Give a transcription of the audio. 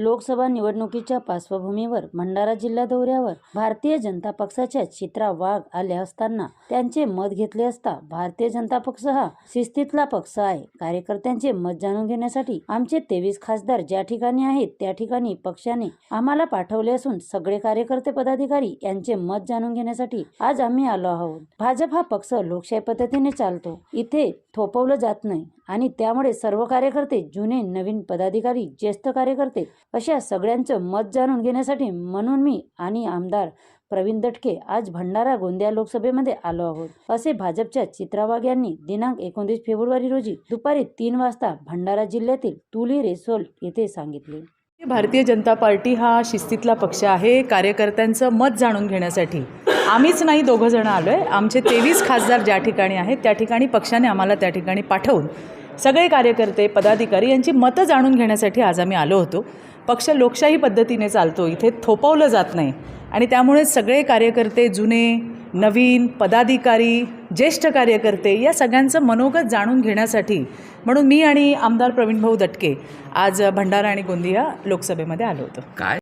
लोकसभा निवडणुकीच्या पार्श्वभूमीवर भंडारा जिल्हा दौऱ्यावर भारतीय जनता पक्षाच्या चित्रा वाघ आल्या असताना त्यांचे मत घेतले असता भारतीय जनता पक्ष हा शिस्तीतला पक्ष आहे. कार्यकर्त्यांचे मत जाणून घेण्यासाठी आमचे तेवीस खासदार ज्या ठिकाणी आहेत त्या ठिकाणी पक्षाने आम्हाला पाठवले असून सगळे कार्यकर्ते पदाधिकारी यांचे मत जाणून घेण्यासाठी आज आम्ही आलो आहोत. भाजप हा पक्ष लोकशाही पद्धतीने चालतो. इथे थोपवलं जात नाही आणि त्यामुळे सर्व कार्यकर्ते जुने नवीन पदाधिकारी ज्येष्ठ कार्यकर्ते अशा सगळ्यांचं मत जाणून घेण्यासाठी म्हणून मी आणि आमदार प्रवीण दटके आज भंडारा गोंदिया लोकसभेमध्ये आलो आहोत. असे भाजपच्या चित्रावाग यांनी दिनांक एकोणतीस फेब्रुवारी रोजी दुपारी तीन वाजता भंडारा जिल्ह्यातील तुली रेसोल येथे सांगितले. भारतीय जनता पार्टी हा शिस्तीतला पक्ष आहे कार्यकर्त्यांचं मत जाणून घेण्यासाठी. आम्हीच नाही दोघं जण आलो आहे आमचे तेवीस खासदार ज्या ठिकाणी आहेत त्या ठिकाणी पक्षाने आम्हाला त्या ठिकाणी पाठवून सगळे कार्यकर्ते पदाधिकारी यांची मतं जाणून घेण्यासाठी आज आम्ही आलो होतो. पक्ष लोकशाही पद्धतीने चालतो. इथे थोपवलं जात नाही. आणि त्यामुळे सगळे कार्यकर्ते जुने नवीन पदाधिकारी ज्येष्ठ कार्यकर्ते या सगळ्यांचं मनोगत जाणून घेण्यासाठी म्हणून मी आणि आमदार प्रवीणभाऊ दटके आज भंडारा आणि गोंदिया लोकसभेमध्ये आलो होतो. काय?